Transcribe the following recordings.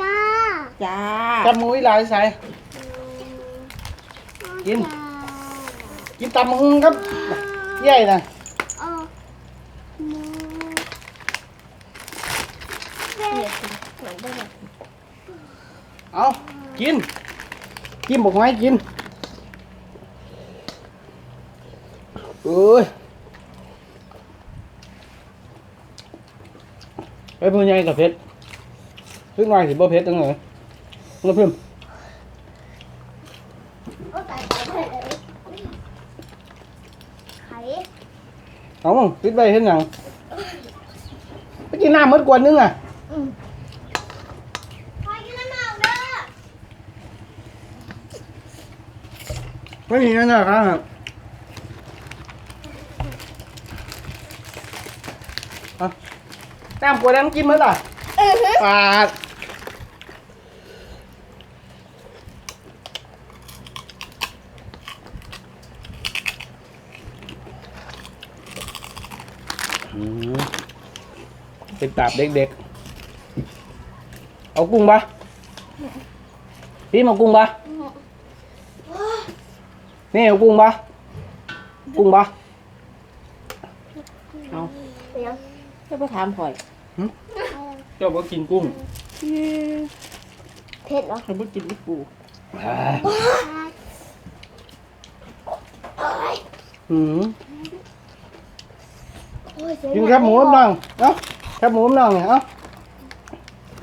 จ้าจ้าจับมือหลายใส่ กินจ้ากินตำมึงครับใหญ่นะเอาหมูเนี่ยเหมือนได้แบบเอากิน กินบอกไม้กินเอ้ยไปพูดยังไงกับเพชร เพิ่งหน่อยสิบ่เพชรตั้งไหนเงาเพิ่มเอาใส่ไปเลยไข่เอามึงปิดไปเห็นยังไปกินน้ำมดกวนนึงอะพอกินน้ำหนาวเด้อไม่มีนั่นนะครับเอาน้ำกวนน้ำกินมั้ยล่ะอือฮึ ปาด อืมเป็นตาบเด็กๆ เอากุ้งปะพี่มากุ้งปะนี่เอากุ้งปะกุ้งปะเอาเดี๋ยวจะไปถามข่อยเจ้าบ่กินกุ้งเผ็ดเหรอข่อยบ่กินลูกปูอืมโอ้ยเสีย กินแคบหมูน้ำนังเอ้าแคบหมูน้ำนังเนี่ยเอ้า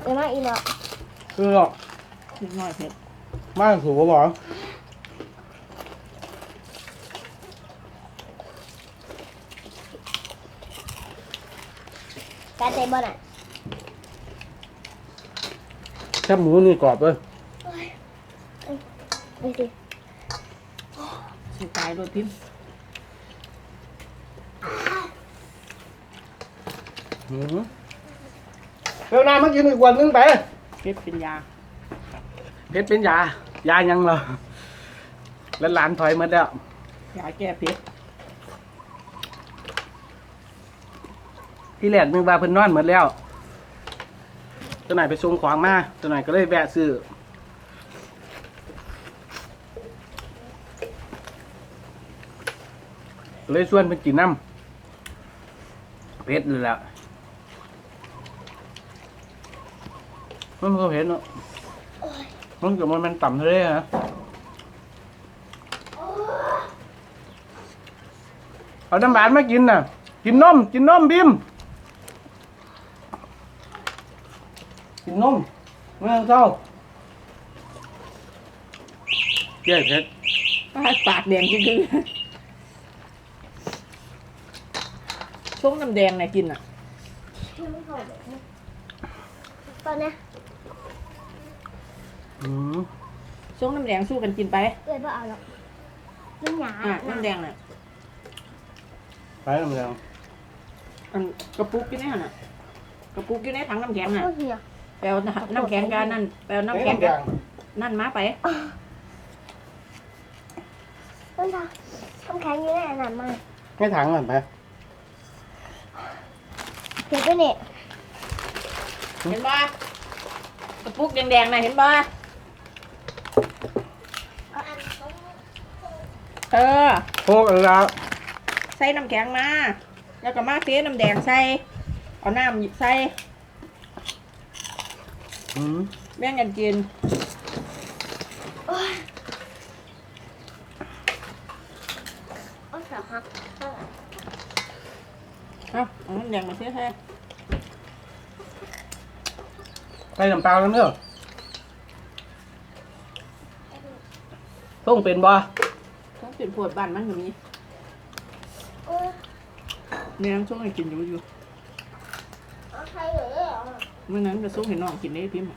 เดี๋ยวมาอีกแล้วคือหรอกนิดหน่อยเผ็ดมากสูบบ่การเตะบอลอะแคบหมูนี่กรอบเลยไปสิสิตายโดยพิมพ์ อืม เร็วน้ำมากินอีกวันนึงไปเผ็ดเป็นยา เพชรเป็นยา ยายังเหรอแล้วหลานถอยหมาแล้วยาแก้เผ็ดที่แรกนึกว่าเพิ่นนอนหมดแล้วตัวไหนไปส่งของมาตัวไหนก็เลยแวะซื้อเลยชวนเพิ่นกินน้ำเพชรเลยแหละ มันก็เพชรเนาะมันก็มันมันต่ำทะเลนะเอาน้ำหวานมากินน่ะ กินนมกินนมบิมกินนมเมื่อเช้าแก้เพชรปาดปากแดงจริงๆช่วงน้ำแดงน่ะกินอะ ตอนนี้ อืมช่วงน้ำแดงสู้กันกินไป เอ้ยบ่เอาหรอกน้ำหยาอะน้ำแดงน่ะไปน้ำแดงอันกระปุกอยู่ในหั่นน่ะกระปุกอยู่ในถังน้ำแข็งน่ะโอ้ยเหี้ยแปลวน้ำแข็งกันนั่นแปลวน้ำแข็งกันนั่นมาไปต้นทางน้ำแข็งอยู่ในอันนั้นมาให้ถังก่อนไปเก็บไปเนี่ยเห็นบ่กระปุกแดงๆน่ะเห็นบ่ เออโคกอะไรแล้วใส่น้ำแข็งมาแล้วก็มาเทน้ำแดงใส่เอาน้ำหยิบใส่อืมแบ่งกันกินเอาสาวฮักเอาเอาน้ำแดงมาเทให้ใส่น้ำตาลแล้วเนอะส่งเป็นบ่ต้องเป็ นปวดบ้านมันก็มีโอ้ยแม่งช่วงให้กินอยู่อยู่เอาใครเหรอเหรอเมื่อนั้นก็ส่งให้น้องกินได้พิมพ์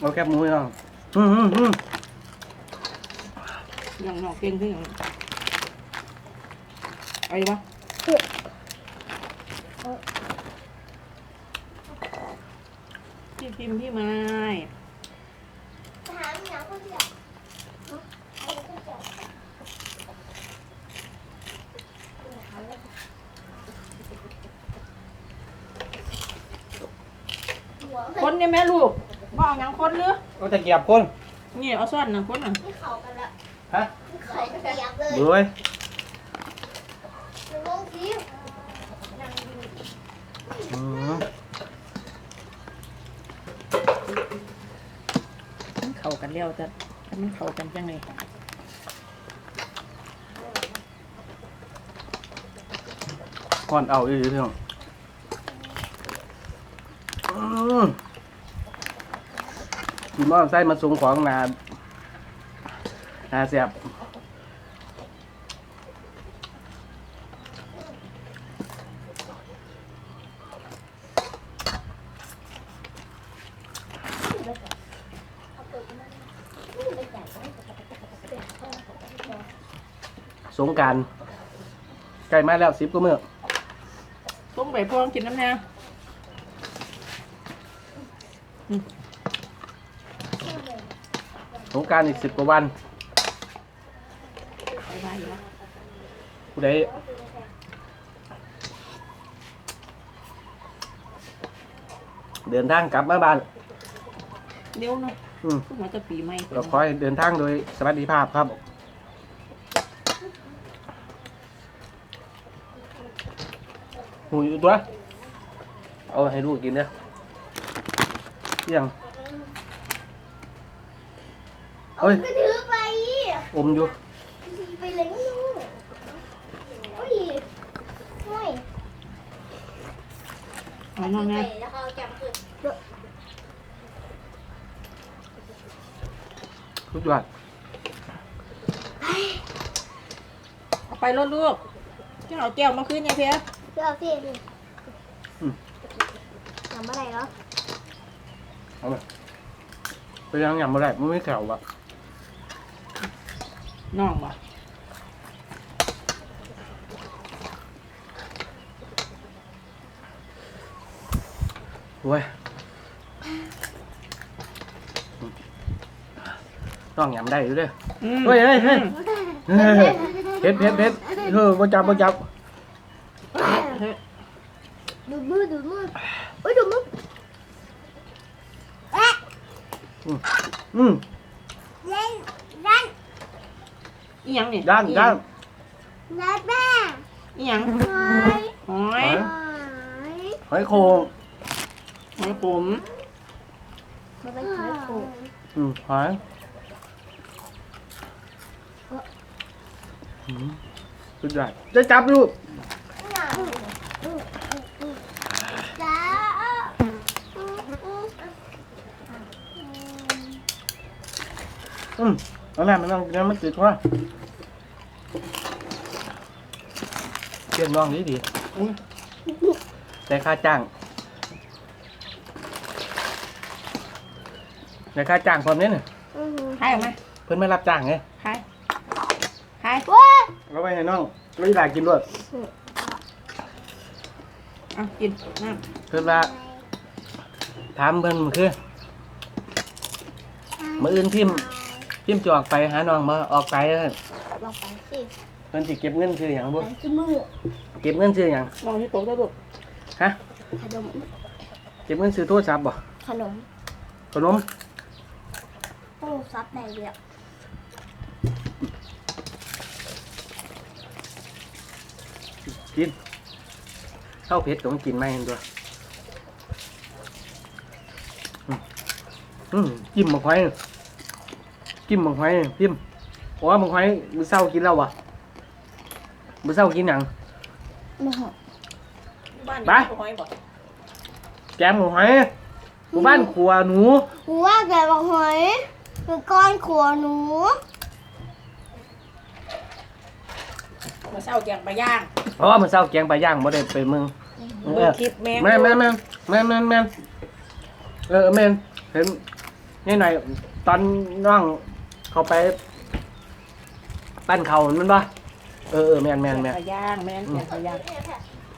เอาแคบหมูให้น้องอืมอืมอืมอย่างน้องเก่งขึ้นอย่างไอ้วะพี่พิมพ์พี่ไม้ ถามอย่างคนเดียวเอาคนเดียวหัว คนเนี่ย แม่ลูกบ่เอาหยังคนหรือก็ตะเกียบคนนี่เอาซ่อนนะคนน่ะไม่เขากันละฮะไม่เขากันเสียบเลยดูเว้ยหนูลงทีนั่งดูอืมมันเข้ากันแล้วแต่แต่มันเข้ากันจังไงก่อนเอาอีกทีนึงอื กินมอไส้มาสูงของนานาเสียบสงการใกล้มาแล้วสิบก็เมื่อต้มไปพวงกินน้ำแน่ งกรารอีกสิบกว่าวันไปบ้านอยู่แล้วผู้ใดเดินทางกลับมาบ้านเดี๋ยวเนาะอืมเพิ่งมาจะปีใหม่เราคอยเดินทางโดยสวัสดิภาพครับ หูอยู่ตัว เอาให้ลูกกินเด้อเที่ยง เอาเฮ้ยไปถือไปอมอยู่ ไปเลยไม่รู้โอ้ยโอ้ยเอาน้องแน่แล้วเขาจับขึ้นทุกยอดเอาไปรถลูกจะเอาแก้วมาคืนเนี่ยเพียเพื่อเอาเสียดิทำอะไรเหรอเอาไปไปยังยำมาได้มันไม่แข็งวะ น้องบ่โว้ยต้องยำได้อยู่เด้ออืมเฮ้ยเฮ้ยเฮ้ยอืมเฮ้ยเผ็ดเผ็ดเผ็ดเออบ่จับบ่จับเฮ้ยดูมือดูมือโอ้ยดูมือเอ๊ะอืม เล่นเล่น อีหยังนี่ด้านด้านเล่นแม่อีหยังหอยหอยหอยหอยโคงหอยขมมันเป็นหอยโขงอืมหอยอืมสุดยอดจะจับลูกจ้าอืมเอาแม่มันต้องกินมันติดว่า เปลี่ยนน้องดีดีอุ้ยได้ค่าจ้างได้ค่าจ้างพร้อมเนี้ยน่ะขายออกมาเพิ่นไม่รับจ้างไงขายขายว้าเอาไปให้น้องไม่ได้กินด้วยเอากินน้เพิ่นว่าถามเพิ่นมันคือมื้ออื่นพิมพ์พิมพ์จะออกไปหาน้องมาออกไปเด้อลองไปสิ เพิ่นสิเก็บเงินซื้อหยังบ่ไปที่มือเก็บเงินซื้อหยังำลองที่โต๊ะได้ลูกฮะ ขนม เก็บเงินซื้อโทรศัพท์บ่ขนมขนมโอ้ซับได้เลยอะกินข้าวเผ็ดก็ต้องกินไหมตัวอืมอืมจิ้มบักไฟจิ้มบักไฟจิ้มโอ้บักไฟมื้อเช้ากินแล้ววะ มื้อเช้ากินหยังมาหอบ้านไปนี่หอยบ่แกงบักไฟหมู่บ้านครัวหนูหัวแกบอกหอยคือก้อนขัวหนูมาเศร้าแกงปลาย่างเพราะว่ามื้อเช้าแกงปลาย่างบ่ได้ไปเมืองเออคลิปแมงแม่นแม่นแม่นแม่นแม่นแม่นเออแม่นเห็นนี่หน่อยตอนน้องเขาไป ปั้นเขามันปะ เออเออแม่นแม่นแกแม่งนปลาย่างแม่นแกงปลาย่าง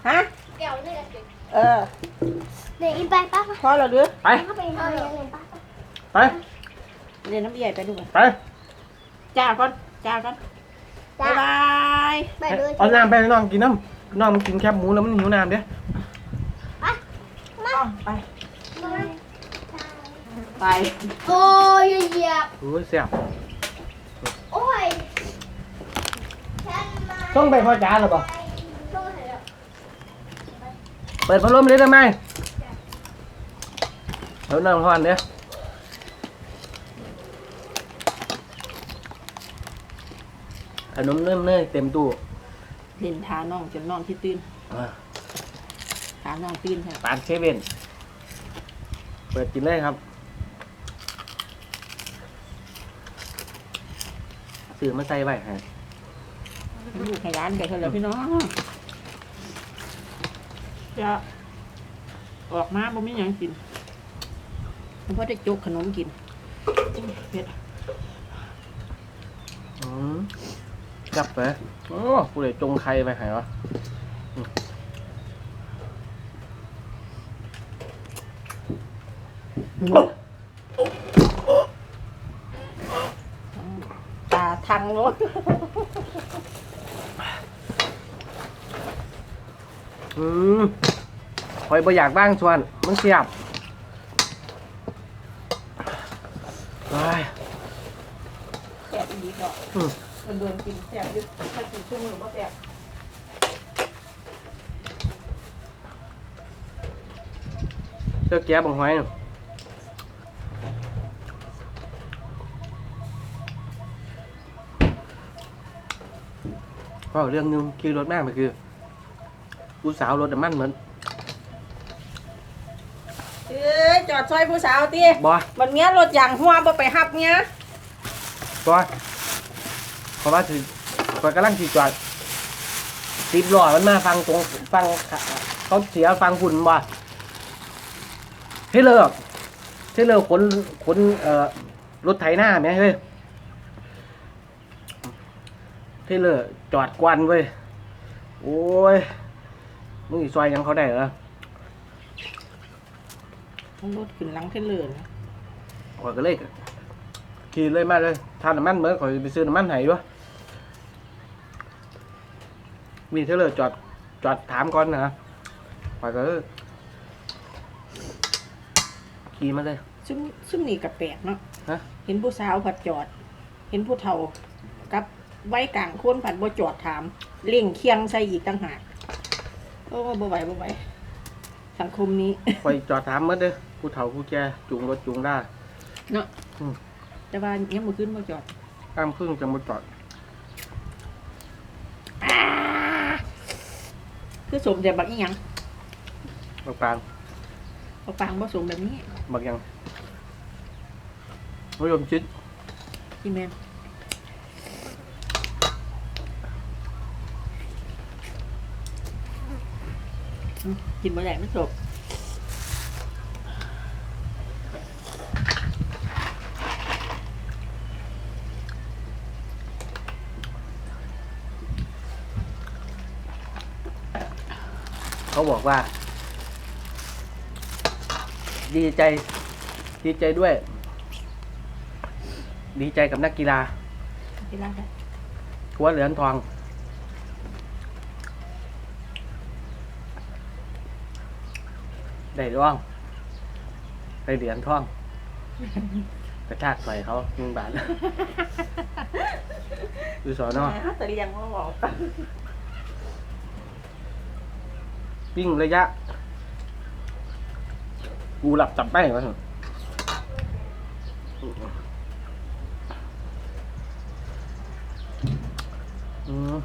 ฮะแก้วนี่แหละเออ เดี๋ยวอีไปป้าพอแล้วหรือไปเข้าไปเอาอย่างหนึ่งป้าไปเรียนน้ำใหญ่ไปดูกันไปจ้าก่อนจ้าก่อนบ๊ายบายไปเลยเอาน้ำไปให้น้องกินน้ำน้องมันกินแคบหมูแล้วมันหิวน้ำเด้อ้าวไปมาไป โอ้ยเหยียบโอ้ยเสียบ โอ้ยฉันมา ต้องไปพ่อจ๋าหรือเปล่าต้องให้แล้วเปิดพัดลมเลยได้ไหมเดี๋ยวนั่งห้อนเด้อขนมเนิ่มเนยเต็มตู้เล่นทาน้องจนน้องที่ตื่นอ่าทาน้องตื่นค่ะปานเซเว่นเปิดกินเลยครับซื้อมาใส่ไว้ฮะ ลูกให้ร้านกันเถอะพี่น้องจะออกมาบ่มีหยังกินเพราะได้จกขนมกินเผ็ดอืมจับไปโอ้กูเลยจงใครไปไหนวะอืมตาทางรถ อืมคอยบ่อยากบ้างชวนมึงเสียบไปแสบอีกดอกอืมมันโดนกินแสบยึดถ้ากินช่วงมือบ่แสบเจ้าแก้บังหอยน่ะก็เรื่องหนึงขี่รถแม่งไปคือ กูสาวรถน้ำมันเหมือนเอ้ยจอดซอยผู้สาวตีบอมันเนี้ยรถอย่างหัวบ่ไปหับเนี้ยบอเพราะว่าถือคอยกำลังขี่จอดติดหล่อมันมาฟังตรงฟังเขาเสียฟังฝุ่นบ่เฮ้ยเลิกเฮ้ยเลิกขนขนเอ่อรถไถหน้าไหมเฮ้ยเฮ้ยเลิกจอดกวนเว้ยโอ้ย มึงอีซอยหยังเขาได้เหรอรถขึ้นหลังเทเลอร์นะข่อยก็เลยขี่เลยมาเลยทานน้ำมันเมื่อข่อยไปซื้อน้ำมันให้ด้วยมีเท่าเลยจอดจอดถามก่อนนะข่อยก็เออขี่มาเลย ซึ่งซึ่งนี่กับแปลกเนาะฮะ เห็นผู้สาวผัดจอด เห็นผู้เฒ่ากับไว้กลางคนผัดบ่จอดถามเร่งเคียงใส่อีกต่างหาก โอ้บ่ไหวบ่ไหวสังคมนี้ข่อยจอดถามเมื่อเด้อผู้เฒ่าผู้แก่จูงรถจูงได้เนาะอืมแต่ว่ายังบ่ขึ้นบ่จอดข้ามครึ่งจังบ่จอดคือสมแต่บักอีหยังบักปางบักปางบ่สมแบบนี้บักหยังมยมชิดพี่แม่น อืมกินบ่ได้มันจบเขาบอกว่า ดีใจ ดีใจด้วย ดีใจกับนักกีฬากีฬาได้ทัวเหรียญทอง ได้ร่องได้เหรียญทองกระชากใส่เขาหนึ่งบาทดูสอนอแต่เรียงว่าบอกวิ่งระยะ กูหลับจับไม่วะอืม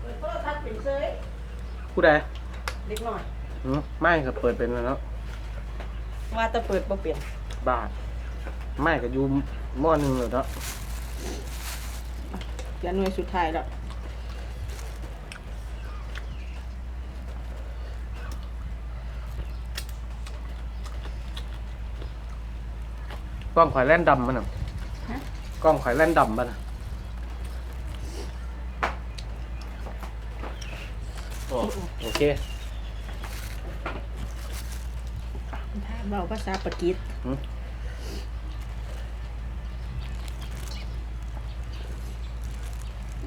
เปิดโทรทัศน์เป็นเซย ผู้ใดเล็กหน่อยอืมไม่ครับเปิดเป็นแล้วเนาะว่าแต่เปิดบ่เปลี่ยนบาทไม่ก็อยู่หม้อหนึ่งเลยเนาะเดี๋ยวหน่วยสุดท้ายแล้วกล้องข่อยแล่นดำมันอะกล้องข่อยแล่นดำมันอะโอ้ โอเคถ้าเบาภาษาปากีสหืม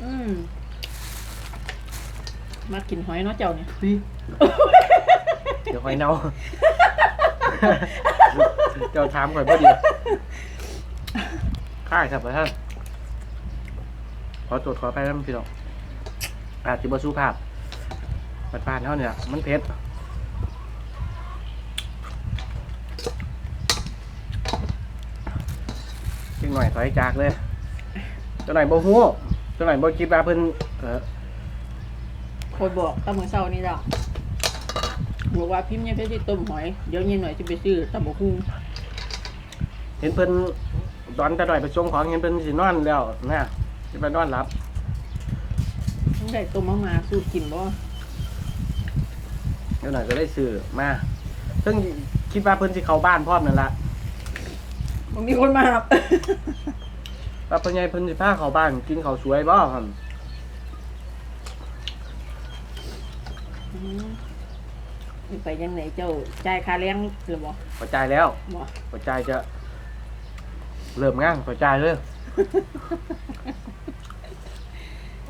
อืมมากินหอยเนาะเจ้าเนี่ยพี่เดี๋ยวคอยเน่า เจ้าถามข่อยบ่ดีค่ายครับท่านขอตรวจขอไปน้ำพี่น้องอาจจะบ่สู้ภาพ ปัดปานเท่าเนี่ยมันเผ็ดจิงหน่อยถอยจากเลยเจ้าหน่อยบ่ฮู้เจ้าหน่อยบ่คิดว่าเพิ่นเออคอยบอกตำมือเศร้านี่ดอกบอกว่าพิมพ์ยังเพชรที่ต้มหอย เดี๋ยวเย็นหน่อยจะไปซื้อตำบกหุ่งเห็นเพิ่นตอนจะหน่อยไปส่งของเห็นเพิ่นสินอนแล้วนะสิไปนอนหลับต้องได้ต้มมามาสูตรกินบ่ เดี๋ยวหน่อยก็ได้ซื้อมาซึ่งคิดว่าเพิ่นสิเข้าบ้านพร้อมนั่นล่ะมันมีคนมาครับว่าเพิ่นใหญ่เพิ่นสิพาเข้าบ้านกินข้าวสวยบ่ครับอืมนี่ไปยังไหนเจ้าจ่ายค่าเลี้ยงหรือบ่พอจ่ายแล้วบ่พอจ่ายจะ เริ่มงานพอจ่ายเลย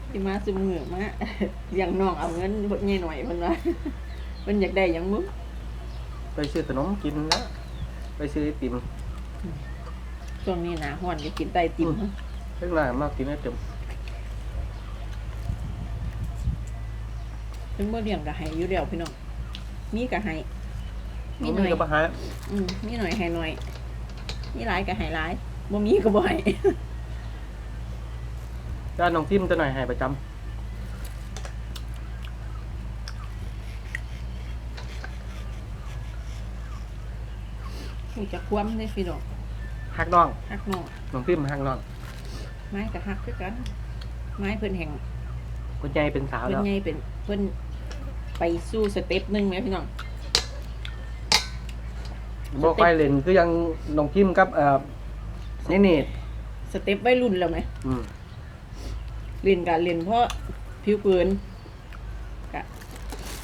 ที่มาซุมมือมาเลี้ยงน้องเอาเงินพวกใหญ่หน่อยเพิ่นว่า เพิ่นอยากได้หยังมึงไปซื้อขนมกินนะไปซื้อไอติมช่วงนี้หนาฮ้อนก็กินไต้ติ่มอืมเพิ่งน่ามากกินไอติมเพิ่นบ่เลี้ยงก็ให้อยู่แล้วพี่น้องมีก็ให้มีมีหน่อยก็บ่หาอืมมีหน่อยให้หน่อย มีหลายก็ให้หลายบ่มีก็บ่ให้ด้านน้องทิมจะหน่อยให้ประจำ ฮู้จักความเด้พี่น้องฮักน้องฮักน้องน้องทิมฮักน้องไม้ก็ฮักคือกัน ไม้เพิ่นแห่งคนใหญ่เป็นสาวเพิ่แล้นวใหญ่เป็นเพิ่นไปสู้สเต็ปหนึงแหมพี่น้องบ่ค่อยเล่นคือยังน้องทิมกับเอ่อนี่นี่สเต็ปวัยรุ่นแล้วไหม อืมเล่นก็เล่นเพราะผิวเผินก็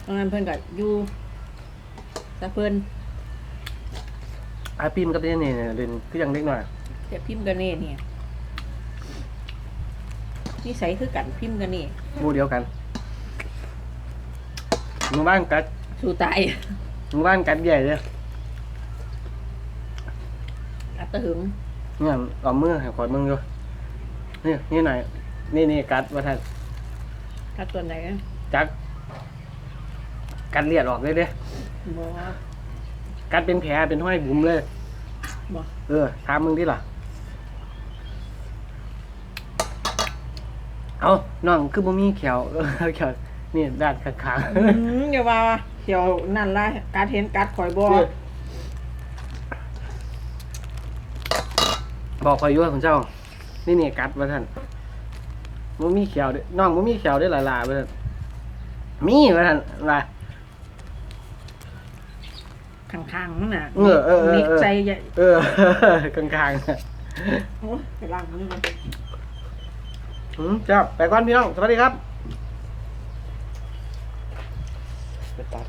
ตอนนั้นเพิ่นก็อยู่ซะเพิ่น อาพิมกับนี่นี่เนี่ยเล่นคือยังเล็กหน่อยแต่พิมพ์กันนี่เนี่ยนิสัยคือกันพิมพ์กันนี่หมู่เดียวกันหมู่บ้านกัดสู้ตายหมู่บ้านกัดใหญ่เลยอัตตะหึงเนี่ยเอามือให้ขอดมึงอยู่นี่นี่หน่อยนี่นี่กัดว่าท่านกัดตัวไหนอะจักกัดเลียดออกเลยเด้บ่ กัดเป็นแผลเป็นห้อยบุ๋มเลยบ่ เออถามมึงดิล่ะ เอาน้องคือบ่มีแขวเออแขวนี่ด้านข้างอืมอย่าว่าเดี๋ยวนั่นละกัดเห็นกัดข่อยบ่ๆบอกคอยอยู่ว่าคุณเจ้า นี่นี่กัดว่าท่านบ่มีแขวเด้อน้องบ่มีแขวได้หลายๆว่าท่านมีว่าท่านว่า ข้างๆนั่นน่ะเออเออเออ นิกใจใหญ่เออ กลางๆน่ะโอ้ยไปล้างมือก่อนอืมจ้าไปก่อนพี่น้อง สวัสดีครับ ไปตัด